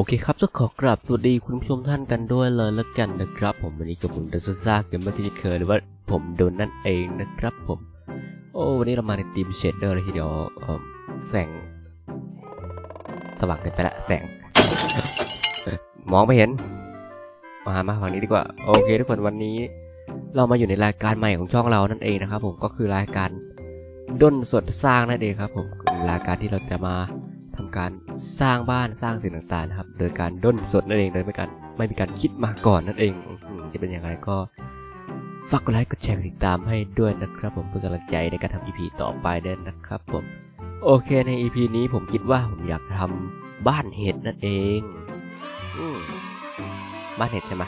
โอเคครับต้องขอกราบสวัสดีคุณผู้ชมท่านกันด้วยเลยแล้วกันนะครับ ผมวันนี้กับผมเดซซ่าเกมเมอร์ที่เคยหรือว่าผมโดนนั่นเองนะครับผม โอ้วันนี้เรามาในทีมเชดเดอร์เลยทีเดียวแสง สว่างเกินไปละแสง มองไม่เห็น มามาฝั่งนี้ดีกว่า โอเค ทุกคนวันนี้ เรามาอยู่ในรายการใหม่ของช่องเรานั่นเองนะครับผมก็คือรายการด้นสดสร้างนั่นเองครับ ผมรายการที่เราจะมา การสร้างบ้านสร้างสิ่งต่างๆนะครับ โดยการด้นสดนั่นเองโดยไม่การไม่มีการคิดมาก่อนนั่นเองจะเป็นอย่างไรก็ฝากกดไลค์กดแชร์กดติดตามให้ด้วยนะครับผมเพื่อกำลังใจในการทำ EP ต่อไปด้วยนะครับผมโอเคใน EP นี้ผมคิดว่าผมอยากทำบ้านเห็ดนั่นเองอบ้านเห็ดใช่ไหม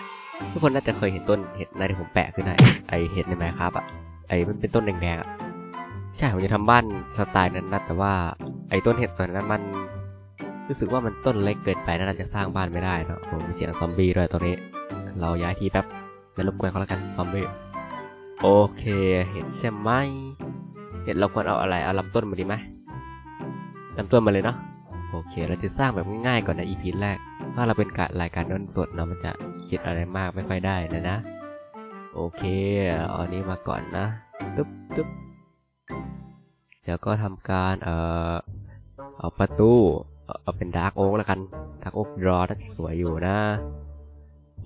ทุกคนน่าจะเคยเห็นต้นเห็ดในที่ผมแปะขึ้นให้ไอเห็ดในไมค์ครับอะไอมันเป็นต้นแดงๆอะใช่ผมจะทำบ้านสไตล์นั้นนะแต่ว่าไอต้นเห็ดตัวนั้นมัน รู้สึกว่ามันต้นเล็กเกินไปน่าจะสร้างบ้านไม่ได้เนอะผมมีเสียงซอมบี้ด้วยตรงนี้ เราย้ายที่แป๊บแล้วรบกวนเขาแล้วกันซอมบี้โอเคเห็ดใช่ไหมเห็ดเราควรเอาอะไรเอาลำต้นมาดีไหมนำตัวมาเลยเนาะโอเค เราจะสร้างแบบง่ายๆก่อนนะ EP แรกถ้าเราเป็นการรายการด้นสดเนาะมันจะคิดอะไรมากไม่ค่อยได้นะนะ โอเคเอาอันนี้มาก่อนนะตึ๊บตึ๊บเดี๋ยวก็ทำการเอ่อเอาประตู เอาเป็นดาร์กโอ๊กแล้วกันดาร์กโอ๊กดรอน่าจะสวยอยู่นะ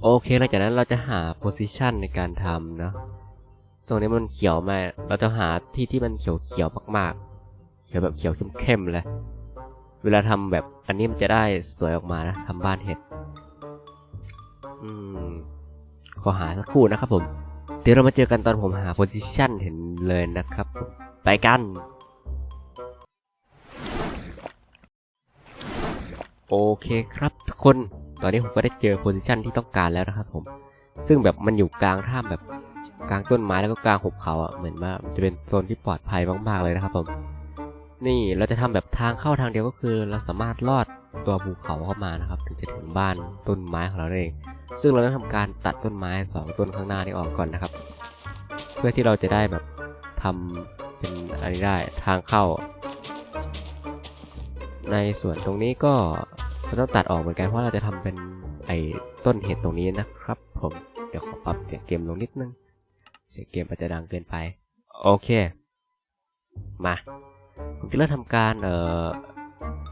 โอเคหลังจากนั้นเราจะหาโพซิชันในการทำเนาะตรงนี้มันเขียวมากเราจะหาที่ที่มันเขียวเขียวมากๆ เขียวแบบเขียวเข้มๆเลย เวลาทำแบบอันนี้มันจะได้สวยออกมานะทำบ้านเห็ด อืม ขอหาสักครู่นะครับผม เดี๋ยวเรามาเจอกันตอนผมหาโพซิชันเห็นเลยนะครับ ไปกัน โอเคครับทุกคน ตอนนี้ผมก็ได้เจอโพซิชันที่ต้องการแล้วนะครับผม ซึ่งแบบมันอยู่กลางถ้ำแบบกลางต้นไม้แล้วก็กลางหุบเขาอะ เหมือนว่ามันจะเป็นโซนที่ปลอดภัยมากๆเลยนะครับผม นี่เราจะทำแบบทางเข้าทางเดียวก็คือ เราสามารถลอดตัวภูเขาเข้ามานะครับ ถึงจะถึงบ้านต้นไม้ของเราเอง ซึ่งเราต้องทำการตัดต้นไม้สองต้นข้างหน้านี้ออกก่อนนะครับ เพื่อที่เราจะได้แบบทำเป็นอะไรได้ทางเข้า ในส่วนตรงนี้ก็ต้องตัดออกเหมือนกันเพราะเราจะทำเป็นไอ้ต้นเห็ดตรงนี้นะครับ ผมเดี๋ยวขอปรับเสียงเกมลงนิดนึง เสียงเกมอาจจะดังเกินไป โอเค มาผมจะเริ่มทำการเอ่อ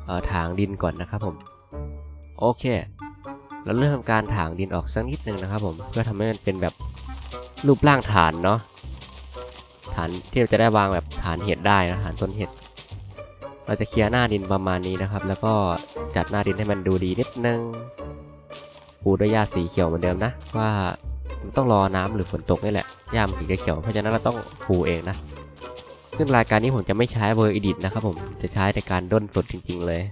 เอ่อถางดินก่อนนะครับผม โอเคเราเริ่มทำการถางดินออกสักนิดนึงนะครับ ผมเพื่อทำให้มันเป็นแบบรูปร่างฐานเนาะฐานที่เราจะได้วางแบบฐานเห็ดได้นะฐานต้นเห็ด เราจะเคลียร์หน้าดินประมาณนี้นะครับ แล้วก็จัดหน้าดินให้มันดูดีนิดนึงปูด้วยหญ้าสีเขียวเหมือนเดิมนะ ว่ามันต้องรอน้ำหรือฝนตกนี่แหละหญ้ามันถึงจะเขียวเพราะฉะนั้นเราต้องปูเองนะ ซึ่งรายการนี้ผมจะไม่ใช้เวอร์อิดิทนะครับผมจะใช้ในการด้นสดจริง ๆ เลย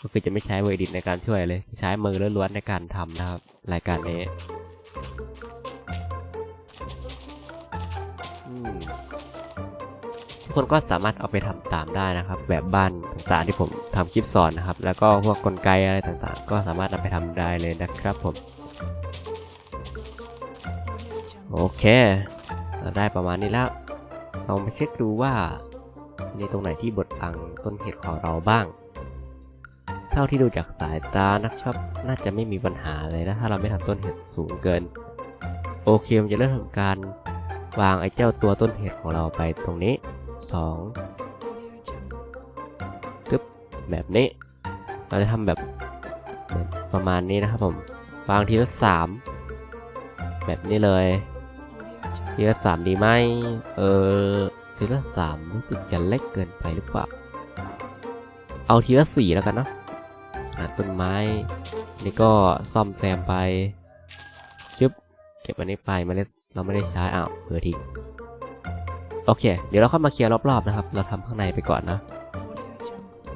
ก็คือจะไม่ใช้เวอร์อิดิทในการช่วยเลยใช้มือล้วนๆในการทำนะครับ รายการนี้อืม คนก็สามารถเอาไปทำตามได้นะครับ แบบบ้านต่างๆที่ผมทำคลิปสอนนะครับ แล้วก็พวกกลไกอะไรต่างๆ ก็สามารถนำไปทำได้เลยนะครับผม โอเค เราได้ประมาณนี้แล้ว เรามาเช็คดูว่ามีตรงไหนที่บดบังต้นเห็ดของเราบ้าง เท่าที่ดูจากสายตานะครับ น่าจะไม่มีปัญหาเลยนะ ถ้าเราไม่ทำต้นเห็ดสูงเกิน โอเค มันจะเริ่มทำการวางไอ้เจ้าตัวต้นเห็ดของเราไปตรงนี้ สองตึ๊บแบบนี้ เราจะทำแบบประมาณนี้นะครับผมวางทีละสามแบบนี้เลยทีละสามดีไหมเออทีละสามรู้สึกจะเล็กเกินไปหรือเปล่า เอาทีละสี่แล้วกันเนาะต้นไม้ นี่ก็ซ่อมแซมไปชึบเก็บอันนี้ไปเมาเล็ดเราไม่ได้ใช้อ้าวเผื่อทิ้ง โอเค เดี๋ยวเราเข้ามาเคลียร์รอบๆนะครับ เราทำข้างในไปก่อนนะ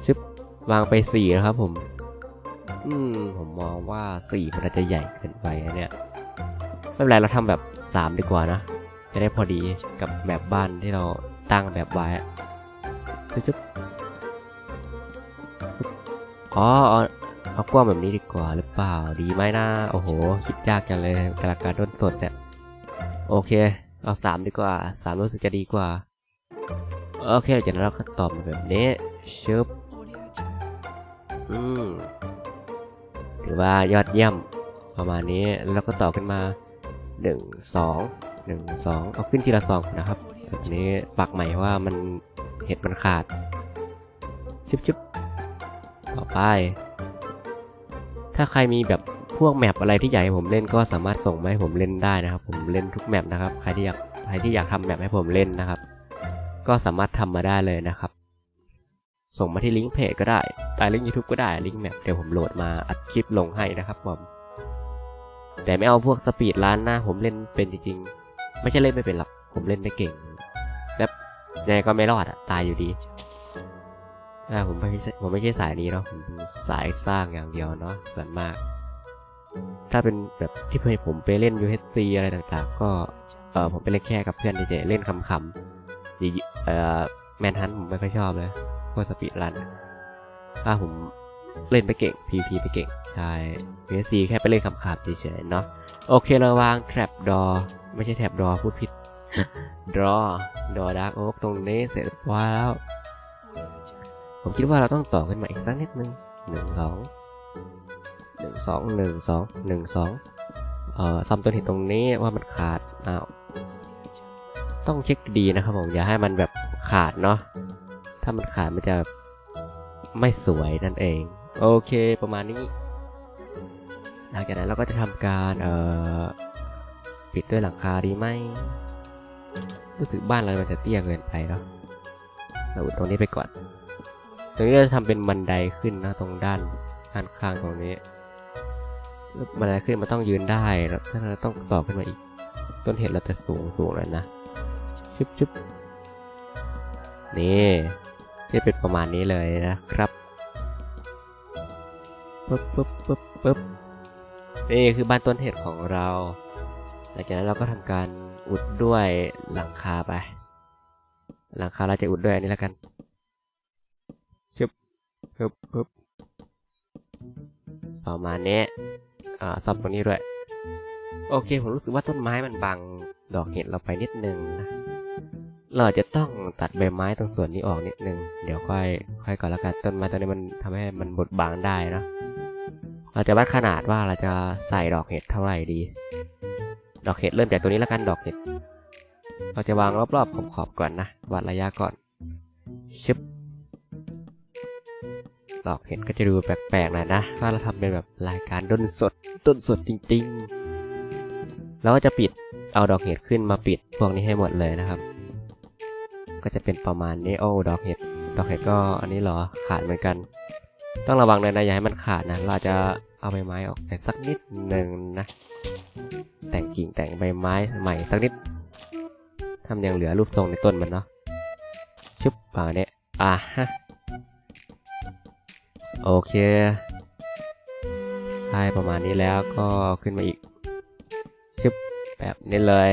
ชึบวางไปสี่นะครับผม อืม ผมมองว่าสี่มันอาจจะใหญ่เกินไปนเนี่ยไม่เป็นไรเราทำแบบสามดีกว่านะ จะได้พอดีกับแบบบ้านที่เราตั้งแบบไว้จุ๊บอ๋อเอากว้างแบบนี้ดีกว่าหรือเปล่า ดีไหมนะ โอ้โห คิดยากจังเลยกระการด้นสดเนี่ย โอเค เอาสามดีกว่าสามรู้สึกจะดีกว่า โอเคจากนั้นเราก็ตอบมาแบบนี้ชึบอืมเดี๋ยวรือว่ายอดเยี่ยมประมาณนี้แล้วก็ต่อขึ้นมา 1 2 1 2 เอาขึ้นทีละสองนะครับส่วนนี้ปักใหม่ว่ามันเห็ดมันขาดชิบชิบต่อไป ถ้าใครมีแบบ วกแมปอะไรที่อยากให้ผมเล่นก็สามารถส่งมาให้ผมเล่นได้นะครับ ผมเล่นทุกแมปนะครับใครที่อยากใครที่อยากทำแมปให้ผมเล่นนะครับ ก็สามารถทำมาได้เลยนะครับ ส่งมาที่ลิงก์เพจก็ได้ใต้ลิงก์ YouTube ก็ได้ลิงก์แมปเดี๋ยวผมโหลดมาอัดคลิปลงให้นะครับผมแต่ไม่เอาพวกสปีดร้านนะผมเล่นเป็นจริงๆ ไม่ใช่เล่นไม่เป็นหรอกผมเล่นไม่เก่งแบบยังไงก็ไม่รอดอะตายอยู่ดีอ่าผมไม่ใช่ผมไม่ใช่สายนี้เนาะผมสายสร้างอย่างเดียวเนาะส่วนมาก ถ้าเป็นแบบที่เพื่อนผมไปเล่น UHC อะไรต่างๆ ก็เออผมไปเล่นแค่กับเพื่อนเฉยๆเล่นขำๆดีเออแมนฮันผมไม่ค่อยชอบเลยพวกสปีดรันถ้าผมเล่นไปเก่ง PP ไปเก่ง ใช่ UHC แค่ไปเล่นขำๆเฉยๆเนาะโอเคเราวาง trap door ไม่ใช่ trap door พูดผิด draw draw dark oak ตรงนี้เสร็จเรียบร้อยแล้ว ผมคิดว่าเราต้องต่อขึ้นมาอีกสักนิดนึงหนึ่งสอง หนึ่งสองหนึ่งสองหนึ่งสองเอ่อซ้ำต้นเห็นตรงนี้ว่ามันขาดอ้าวต้องเช็คดีนะครับผมอย่าให้มันแบบขาดเนาะถ้ามันขาดมันจะไม่สวยนั่นเอง โอเคประมาณนี้หลังจากนั้นเราก็จะทำการเอ่อปิดด้วยหลังคาดีไหมรู้สึกบ้านเรามันจะเตี้ยเกินไปเนาะเราอุดตรงนี้ไปก่อน ตรงนี้เราจะทำเป็นบันไดขึ้นนะตรงด้านด้านข้างตรงนี้ แล้วบันไดขึ้นมันต้องยืนได้แล้วถ้าเราต้องต่อขึ้นมาอีก ต้นเห็ดเราจะสูงสูงเลยนะชุบชุบนี่จะเป็นประมาณนี้เลยนะครับปึ๊บปึ๊บปึ๊บปึ๊บนี่คือบ้านต้นเห็ดของเราหลังจากนั้นเราก็ทำการอุดด้วยหลังคาไป หลังคาเราจะอุดด้วยอันนี้แล้วกันปึ๊บปึ๊บประมาณนี้ อ่าซับตรงนี้ด้วย โอเค ผมรู้สึกว่าต้นไม้มันบังดอกเห็ดเราไปนิดนึงนะ เราจะต้องตัดใบไม้ตรงส่วนนี้ออกนิดนึง เดี๋ยวค่อย ค่อยก่อนละกันต้นไม้ตัวนี้มันทำให้มันบดบังได้นะ เราจะวัดขนาดว่าเราจะใส่ดอกเห็ดเท่าไหร่ดี ดอกเห็ดเริ่มจากตัวนี้ละกันดอกเห็ด เราจะวางรอบๆขอบๆก่อนนะ วัดระยะก่อน ชึบ ดอกเห็ดก็จะดูแปลกๆหน่อยนะว่าเราทำเป็นแบบรายการด้นสดด้นสดจริงๆ แล้วก็จะปิดเอาดอกเห็ดขึ้นมาปิดพวกนี้ให้หมดเลยนะครับ ก็จะเป็นประมาณนี้โอ้ดอกเห็ดดอกเห็ดก็อันนี้เหรอขาดเหมือนกัน ต้องระวังเลยนะอย่าให้มันขาดนะเราจะเอาใบไม้ออกไปสักนิดหนึ่งนะ แต่งกิ่งแต่งใบไม้ใหม่สักนิดทำยังเหลือรูปทรงในต้นมันเนาะชึบประมาณนี้อะฮะ โอเคได้ประมาณนี้แล้วก็ขึ้นมาอีกชึบแบบนี้เลย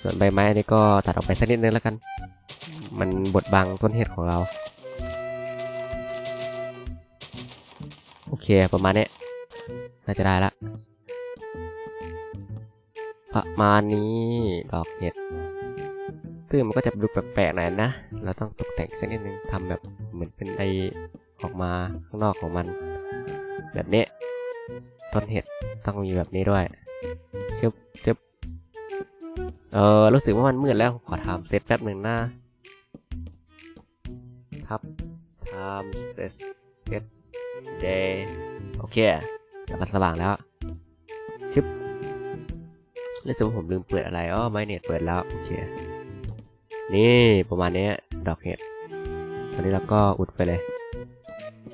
ส่วนใบไม้นี่ก็ตัดออกไปสักนิดนึงแล้วกัน มันบดบังต้นเห็ดของเรา โอเคประมาณนี้น่าจะได้ละประมาณนี้ดอกเห็ดซึ่งมันก็จะดูแปลกๆหน่อยนะ เราต้องตกแต่งสักนิดนึงทำแบบเหมือนเป็นไอ ออกมาข้างนอกของมัน แบบนี้ ต้นเห็ดต้องมีแบบนี้ด้วยชึบชึบเออรู้สึกว่ามันมืดแล้วขอทำเซตแป๊บหนึ่งนะทับทำเซตเซตเดย์โอเคแล้วก็สว่างแล้วชึบรู้สึกว่าผมลืมเปิดอะไรอ๋อไม่เน็ตเปิดแล้วโอเคนี่ประมาณนี้ดอกเห็ดตอนนี้เราก็อุดไปเลย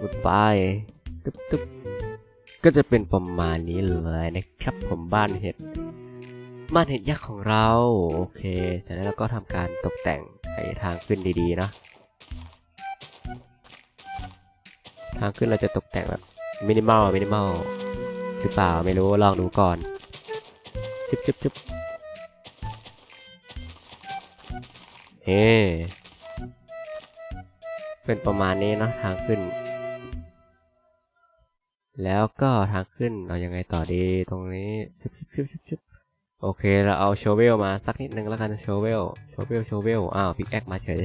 อุดไปตึ๊บตึ๊บก็จะเป็นประมาณนี้เลยนะครับ ผมบ้านเห็ด บ้านเห็ดยักษ์ของเรา โอเคจากนั้นเราก็ทำการตกแต่งให้ทางขึ้นดีๆเนาะทางขึ้นเราจะตกแต่งแบบมินิมอลมินิมอลหรือเปล่าไม่รู้ลองดูก่อนชึบชึบชึบเฮ้เป็นประมาณนี้เนาะทางขึ้น แล้วก็ทางขึ้นเอายังไงต่อดีตรงนี้ชึบชึบชึบชึบโอเคเราเอาโชเวลมาสักนิดนึงแล้วกันโชเวลโชเวลโชเวลอ้าวพิกแอคมาเฉย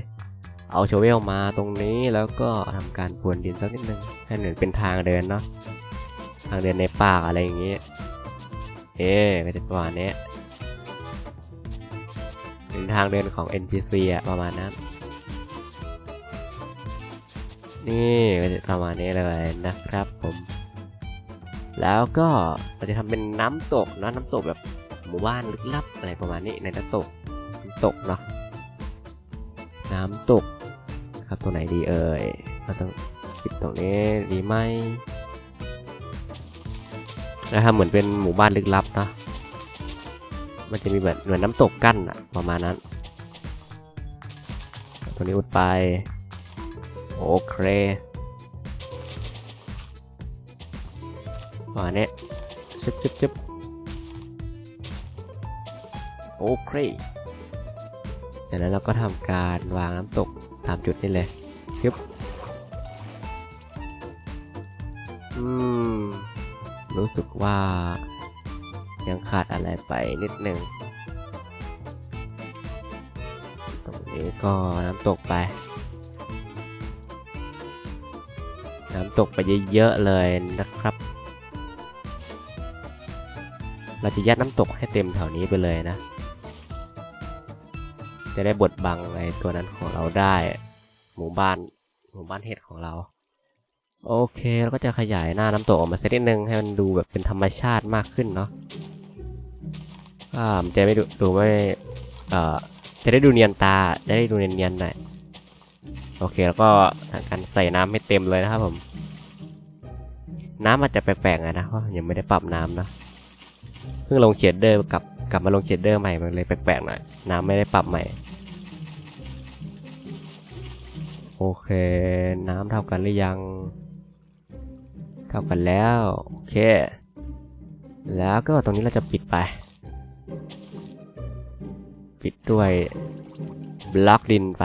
เอาโชเวลมาตรงนี้แล้วก็ทำการพรวนดินสักนิดนึงให้เหมือนเป็นทางเดินเนาะทางเดินในป่าอะไรอย่างเงี้ยเอ๊ะก็จะประมาณนี้เป็นทางเดินของ NPC อะประมาณนั้น นี่ก็จะประมาณนี้เลยนะครับผม แล้วก็เราจะทำเป็นน้ำตกนะน้ำตกแบบหมู่บ้านลึกลับอะไรประมาณนี้ในน้ำตกน้ำตกเนาะน้ำตกครับตัวไหนดีเอ่ยเราต้องปิดตรงนี้ดีไหมนะครับเหมือนเป็นหมู่บ้านลึกลับนะมันจะมีแบบเหมือนน้ำตกกั้นอะประมาณนั้น ตัวนี้อุดไป โอเค มาเนี่ยชึบชึบชึบโอเคจากนั้นเราก็ทำการวางน้ำตกตามจุดนี้เลยชึบอืม รู้สึกว่ายังขาดอะไรไปนิดหนึ่ง ตรงนี้ก็น้ำตกไป น้ำตกไปเยอะๆเลยนะครับ เราจะยัดน้ำตกให้เต็มแถวนี้ไปเลยนะ จะได้บดบังไอ้ตัวนั้นของเราได้ หมู่บ้านหมู่บ้านเห็ดของเรา โอเคเราก็จะขยายหน้าน้ำตกออกมาสักนิดนึงให้มันดูแบบเป็นธรรมชาติมากขึ้นเนาะอ่ามันจะไม่ดูดูไม่เอ่อจะได้ดูเนียนตาจะได้ดูเนียนๆหน่อยโอเคแล้วก็ทำการใส่น้ำให้เต็มเลยนะครับผม น้ำอาจจะแปลกๆนะเพราะยังไม่ได้ปรับน้ำนะ เพิ่งลงเชดเดอร์กลับกลับมาลงเชดเดอร์ใหม่มันเลยแปลกๆหน่อยน้ำไม่ได้ปรับใหม่ โอเค น้ำเท่ากันหรือยัง เท่ากันแล้ว โอเค แล้วก็ตรงนี้เราจะปิดไป ปิดด้วยบล็อกดินไป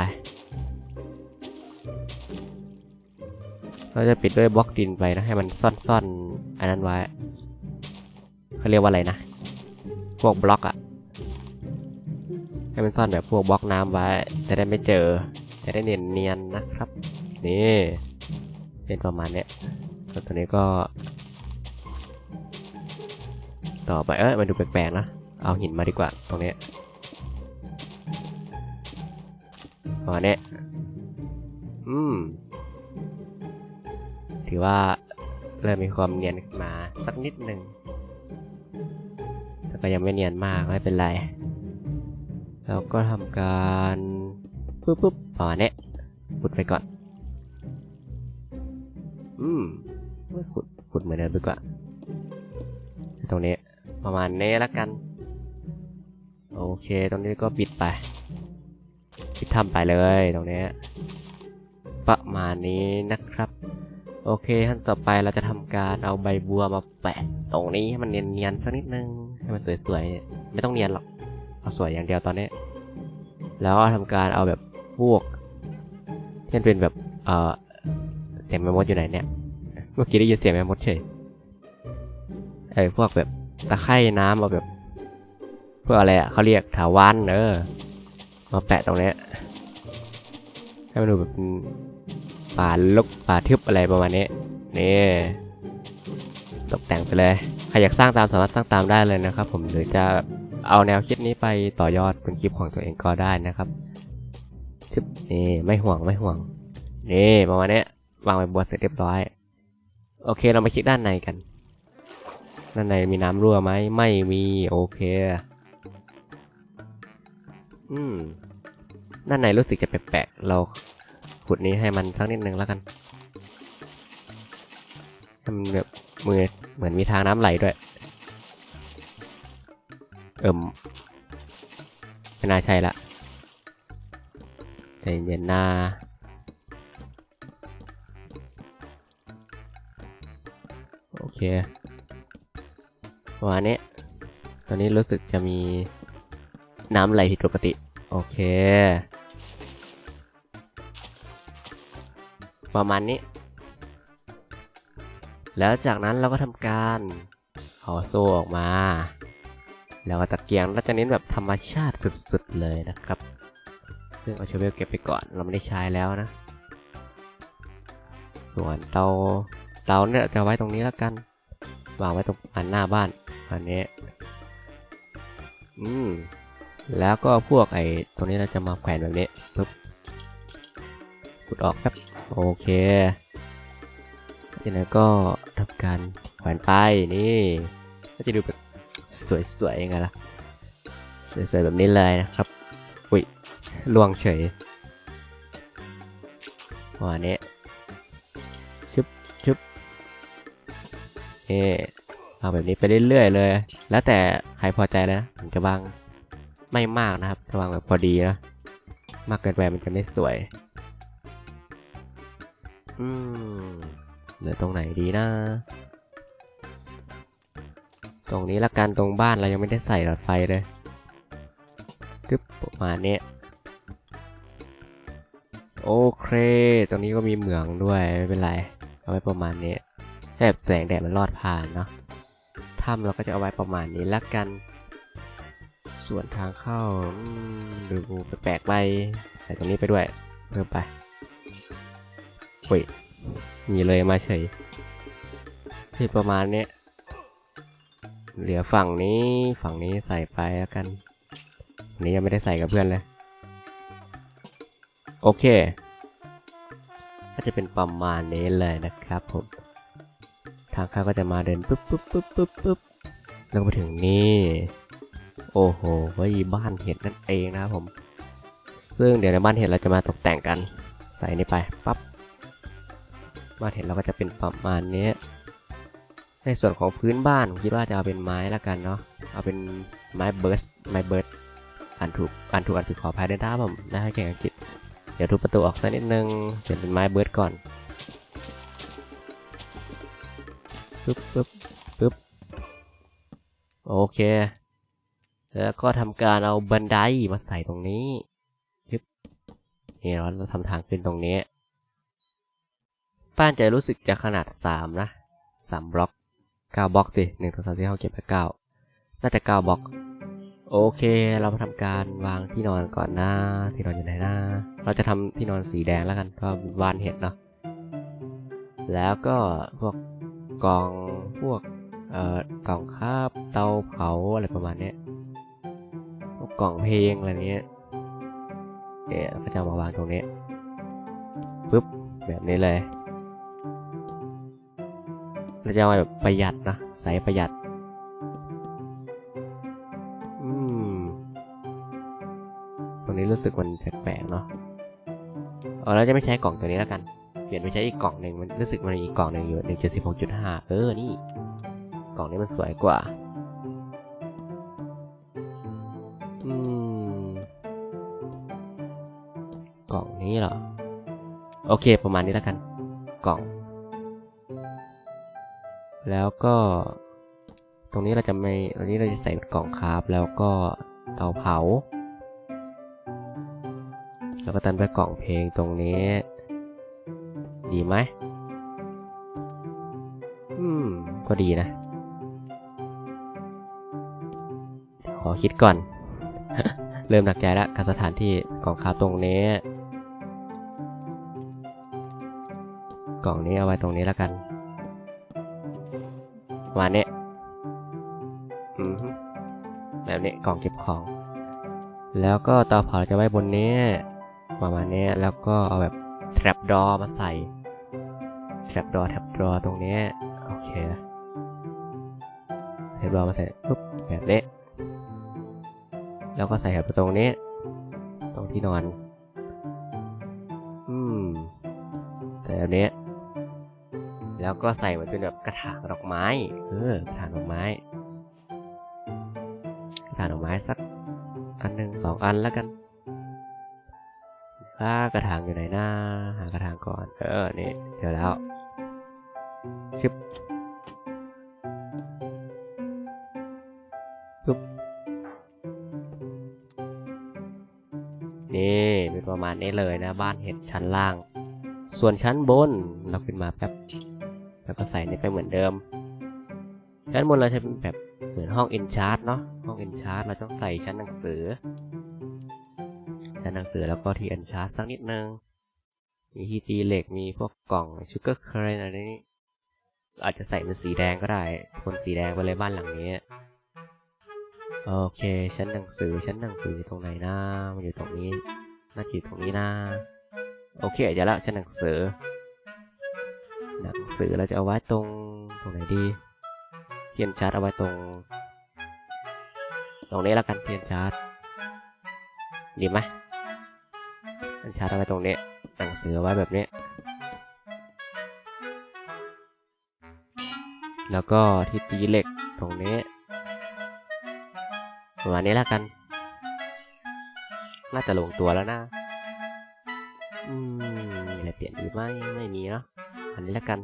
เราจะปิดด้วยบล็อกดินไปนะให้มันซ่อนๆ อันนั้นไว้ เขาเรียกว่าอะไรนะ พวกบล็อกอะให้มันซ่อนแบบพวกบล็อกน้ำไว้ จะได้ไม่เจอ จะได้เนียนๆนะครับ นี่เป็นประมาณเนี้ยแล้วตัวนี้ก็ ต่อไปเอ้ยมันดูแปลกๆนะ เอาหินมาดีกว่าตรงนี้ประมาณเนี้ยอืม ถือว่าเริ่มมีความเนียนขึ้นมาสักนิดหนึ่ง แต่ก็ยังไม่เนียนมากไม่เป็นไร แล้วก็ทำการปุ๊บปุ๊บประมาณนี้ขุดไปก่อน อืมขุดขุดเหมือนเดิมดีกว่า ตรงนี้ประมาณนี้แล้วกัน โอเค ตรงนี้ก็ปิดไป ปิดทำไปเลยตรงนี้ ประมาณนี้นะครับ โอเคขั้นต่อไปเราจะทำการเอาใบบัวมาแปะตรงนี้ให้มันเนียนๆสักนิดนึงให้มันสวยๆไม่ต้องเนียนหรอกเอาสวยอย่างเดียวตอนนี้ แล้วก็ทำการเอาแบบพวกที่มันเป็นแบบเออเสียงแมมมดอยู่ไหนเนี่ยเมื่อกี้ได้ยินเสียงแมมมดเฉยไอ้พวกแบบตะไคร่น้ำเอาแบบเพื่ออะไรอะเขาเรียกถาวันเออมาแปะตรงนี้ให้มันดูแบบ ป่าลกป่าทึบอะไรประมาณนี้นี่ตกแต่งไปเลยใครอยากสร้างตามสามารถสร้างตามได้เลยนะครับ ผมหรือจะเอาแนวคิดนี้ไปต่อยอดเป็นคลิปของตัวเองก็ได้นะครับชึบนี่ไม่ห่วงไม่ห่วงนี่ประมาณนี้วางไว้บนเสร็จเรียบร้อย โอเคเรามาคิดด้านในกัน ด้านในมีน้ำรั่วไหมไม่มีโอเคอืมด้านในรู้สึกจะแปลกๆเรา ขุดนี้ให้มันสักนิดนึงแล้วกันให้มันแบบมือเหมือนมีทางน้ำไหลด้วย เอิ่มไม่น่าใช่ละใจเย็นๆนะโอเคประมาณนี้ตอนนี้รู้สึกจะมีน้ำไหลผิดปกติ โอเค ประมาณนี้ แล้วจากนั้นเราก็ทำการเอาโซ่ออกมา แล้วก็ตะเกียงเราจะเน้นแบบธรรมชาติสุดๆเลยนะครับ ซึ่งเอาเชเวลเก็บไปก่อนเราไม่ได้ใช้แล้วนะ ส่วนเตาเตาเนี่ยจะไว้ตรงนี้แล้วกัน วางไว้ตรงอันหน้าบ้านอันนี้ อืมแล้วก็พวกไอ้ตรงนี้เราจะมาแขวนแบบนี้ปึ๊บขุดออกครับ โอเคจากนั้นก็ทำการแขวนไปนี่ ก็จะดูแบบสวยๆยังไงล่ะ สวยๆแบบนี้เลยนะครับ อุ้ยล่วงเฉยประมาณนี้ชึบชึบนี่เอาแบบนี้ไปเรื่อยๆเลย แล้วแต่ใครพอใจเลยนะผมจะวางไม่มากนะครับจะวางแบบพอดีนะ มากเกินไปมันจะไม่สวย อืมเหลือตรงไหนดีนะ ตรงนี้ละกันตรงบ้านเรายังไม่ได้ใส่หลอดไฟเลยทึบประมาณนี้โอเค ตรงนี้ก็มีเหมืองด้วย ไม่เป็นไร เอาไว้ประมาณนี้ให้แบบแสงแดดมันลอดผ่านเนาะถ้ำเราก็จะเอาไว้ประมาณนี้ละกัน ส่วนทางเข้าดูแปลกๆไปใส่ตรงนี้ไปด้วย เพิ่มไป โอ้ยมีเลยมาเฉยที่ประมาณนี้เหลือฝั่งนี้ฝั่งนี้ใส่ไปแล้วกันอันนี้ยังไม่ได้ใส่กับเพื่อนเลย โอเค ก็จะเป็นประมาณนี้เลยนะครับผม ทางข้าก็จะมาเดินปุ๊บปุ๊บปุ๊บปุ๊บปุ๊บแล้วไปถึงนี่ โอ้โหว่าบ้านเห็ดนั่นเองนะครับผม ซึ่งเดี๋ยวในบ้านเห็ดเราจะมาตกแต่งกัน ใส่นี่ไปปั๊บ บ้าเห็ดเราก็จะเป็นประมาณนี้ ในส่วนของพื้นบ้านผมคิดว่าจะเอาเป็นไม้ล้วกันเนาะเอาเป็นไม้เบิร์สไม้เบิร์ดอ่านถูกอ่านถูกอ่านผิดขออภัยด้วยนะผมนะให้เก่งอังกฤษเดี๋ยวทุบประตูออกสักนิดนึงเปลี่ยนเป็นไม้เบิร์ดก่อนปึ๊บปึ๊บปึ๊บโอเค แล้วก็ทำการเอาบันไดมาใส่ตรงนี้ปึ๊บนี่เราเราทำทางขึ้นตรงนี้ บ้านจะรู้สึกจะขนาดสามนะสามบล็อกเก้าบล็อกสิหนึ่งสองสามสี่ห้าหกเจ็ดแปดเก้าน่าจะเก้าบล็อก โอเค เรามาทำการวางที่นอนก่อนนะที่นอนอยู่ไหนนะเราจะทำที่นอนสีแดงแล้วกันเพราะวานเห็ดเนาะแล้วก็พวกกล่องพวกเอ่อกล่องคาบเตาเผาอะไรประมาณเนี้ยพวกกล่องเพลงอะไรเนี้ยเดี๋ยวเราก็จะมาวางตรงนี้ปุ๊บแบบนี้เลย เราจะเอาแบบประหยัดนะใส่ประหยัด อืมตรงนี้รู้สึกมันแปลกๆเนาะเออเราจะไม่ใช้กล่องตัวนี้แล้วกัน เปลี่ยนไปใช้อีกกล่องหนึ่งมันรู้สึกมันมีอีกกล่องหนึ่งอยู่หนึ่งจุดสิบหกจุดห้าเออ นี่ กล่องนี้มันสวยกว่า อืม กล่องนี้เหรอ โอเค ประมาณนี้แล้วกัน กล่อง แล้วก็ ตรงนี้เราจะไม่ตรงนี้เราจะใส่กล่องคาราฟแล้วก็เตาเผา แล้วก็ตันไปกล่องเพลงตรงนี้ ดีไหมอืม ก็ดีนะ ขอคิดก่อน เริ่มหนักใจแล้วกับสถานที่กล่องคาราฟตรงนี้กล่องนี้เอาไว้ตรงนี้แล้วกัน ประมาณนี้แบบนี้กล่องเก็บของ แล้วก็ตาเผาจะไว้บนนี้ ประมาณนี้แล้วก็เอาแบบ trap door มาใส่ trap door trap door ตรงนี้ โอเค trap door มาใส่ปุ๊บแบบนี้แล้วก็ใส่แบบตรงนี้ ตรงที่นอน อืมใส่แบบนี้ แล้วก็ใส่เหมือนเป็นแบบกระถางดอกไม้ เออกระถางดอกไม้ กระถางดอกไม้สักอันหนึ่งสองอันแล้วกันว่ากระถางอยู่ไหนหน้า หากระถางก่อน เออ นี่เจอแล้วชึบปึ๊บ นี่เป็นประมาณนี้เลยนะ บ้านเห็ดชั้นล่าง ส่วนชั้นบน เราขึ้นมาแป๊บ ก็ใส่นี่ไปเหมือนเดิมชั้นบนเราจะเป็นแบบเหมือนห้องอินชาร์ตเนาะ ห้องอินชาร์ตเราต้องใส่ชั้นหนังสือ ชั้นหนังสือแล้วก็ที่อินชาร์ตสักนิดนึง มีที่ตีเหล็ก มีพวกกล่องชูเกอร์เครนอะไรนี้อาจจะใส่เป็นสีแดงก็ได้โทนสีแดงไปเลยบ้านหลังนี้ โอเค ชั้นหนังสือ ชั้นหนังสืออยู่ตรงไหนนะมันอยู่ตรงนี้ น่าจะอยู่ตรงนี้นะ โอเคเดี๋ยวละชั้นหนังสือ สือเราจะเอาไว้ตรงตรงไหนดี เทียนชาร์จเอาไว้ตรง ตรงนี้แล้วกันเทียนชาร์จดีไหมเทียนชาร์จเอาไว้ตรงนี้หนังสือไว้แบบนี้ แล้วก็ที่ตีเหล็กตรงนี้ประมาณนี้แล้วกัน น่าจะลงตัวแล้วนะ อืม มีอะไรเปลี่ยนอีกไหมไม่มีเนาะ อันนี้แล้วกัน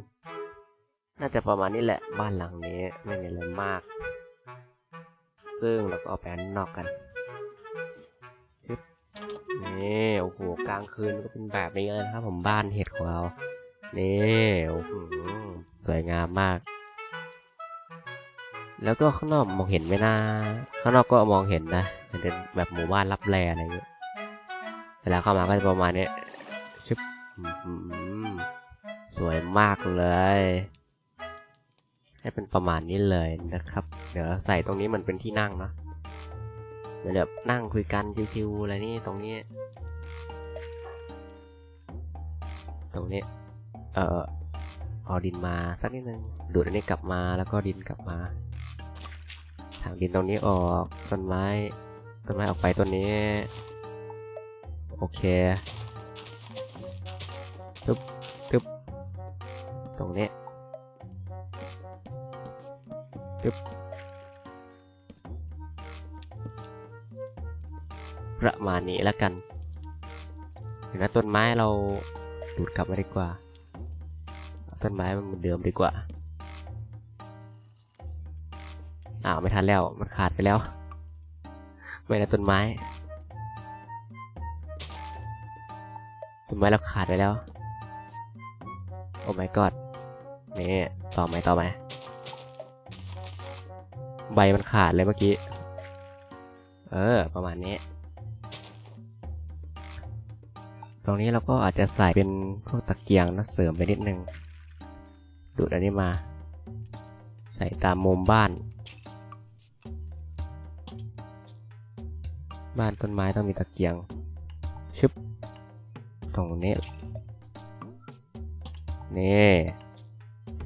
น่าจะประมาณนี้แหละบ้านหลังนี้ไม่มีอะไรมาก ซึ่งเราก็เอาไปอันนอกกันนี่โอ้โหกลางคืนก็เป็นแบบนี้เลยนะครับ ผมบ้านเห็ดของเรา นี่โอ้โหสวยงามมาก แล้วก็ข้างนอกมองเห็นไหมนะข้างนอกก็มองเห็นนะมันเป็นแบบหมู่บ้านรับแลอะไรอย่างเงี้ยเวลาเข้ามาก็จะประมาณนี้ชึบอื้อหือ สวยมากเลย ให้เป็นประมาณนี้เลยนะครับ เดี๋ยวใส่ตรงนี้มันเป็นที่นั่งเนาะเดี๋ยวแบบนั่งคุยกันชิวๆอะไรนี่ตรงนี้ ตรงนี้ เอ่อเอาดินมาสักนิดนึงดูดอันนี้กลับมาแล้วก็ดินกลับมาทางดินตรงนี้ออกต้นไม้ต้นไม้ออกไปต้นนี้ โอเคตึ๊บ ตรงนี้ตึ๊บประมาณนี้แล้วกันเห็นไหต้นไม้เราดูดกลับมาดีกว่าเอาต้นไม้มันเหมือนเดิมดีกว่า อ้าวไม่ทันแล้ว มันขาดไปแล้ว ไม่ได้ต้นไม้ ต้นไม้เราขาดไปแล้ว โอ้ my god นี่ต่อไหมต่อไหมใบมันขาดเลยเมื่อกี้ เออ ประมาณนี้ ตรงนี้เราก็อาจจะใส่เป็นพวกตะเกียงนะเสริมไปนิดนึง ดูดอันนี้มา ใส่ตามมุมบ้าน บ้านต้นไม้ต้องมีตะเกียง ชึบ ตรงนี้ นี่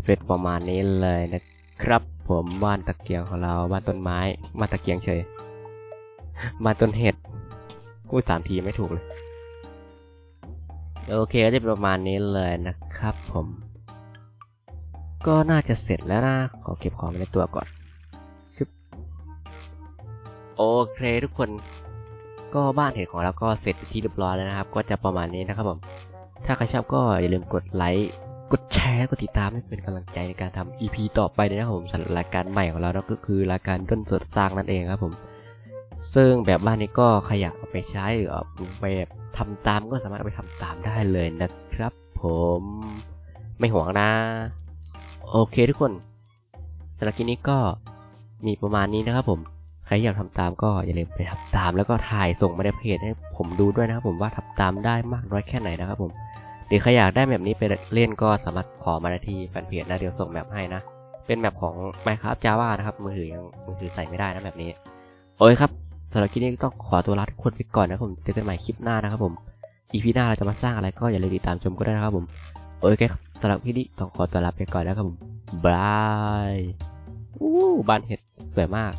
เป็นประมาณนี้เลยนะครับผมบ้านตะเกียงของเราบ้านต้นไม้บ้านตะเกียงเฉยบ้านต้นเห็ดกูดสามทีไม่ถูกเลยโอเคก็จะประมาณนี้เลยนะครับผม ก็น่าจะเสร็จแล้วนะ ขอเก็บของในตัวก่อนชึบโอเคทุกคนก็บ้านเห็ดของเราก็เสร็จที่เรียบร้อยแล้วนะครับ ก็จะประมาณนี้นะครับผม ถ้าใครชอบก็อย่าลืมกดไลค์ กดแชร์กดติดตามให้เป็นกำลังใจในการทำ EP ต่อไปนะครับผมสำหรับรายการใหม่ของเรานะก็คือรายการด้นสดสร้างนั่นเองครับผม ซึ่งแบบบ้านนี้ก็ใครอยากเอาไปใช้หรือเอาไปแบบทำตามก็สามารถเอาไปทำตามได้เลยนะครับ ผมไม่ห่วงนะ โอเคทุกคนสำหรับคลิปนี้ก็มีประมาณนี้นะครับผมใครอยากทำตามก็อย่าลืมไปทำตามแล้วก็ถ่ายส่งมาในเพจให้ผมดูด้วยนะครับผมว่าทำตามได้มากน้อยแค่ไหนนะครับผม หรือใครอยากได้แบบนี้ไปเล่นก็สามารถขอมาได้ที่แฟนเพจนะเดี๋ยวส่งแบบให้นะ เป็นแบบของ Minecraft Java นะครับ มือถือยังมือถือใส่ไม่ได้นะแบบนี้ โอเคครับสำหรับคลิปนี้ต้องขอตัวลาทุกคนไปก่อนนะครับผมเจอกันใหม่คลิปหน้านะครับผม EP หน้าเราจะมาสร้างอะไรก็อย่าลืมติดตามชมก็ได้นะครับผมโอเคครับสำหรับคลิปนี้ต้องขอตัวลาไปก่อนแล้วครับผมบายอู้บ้านเห็ดสวยมาก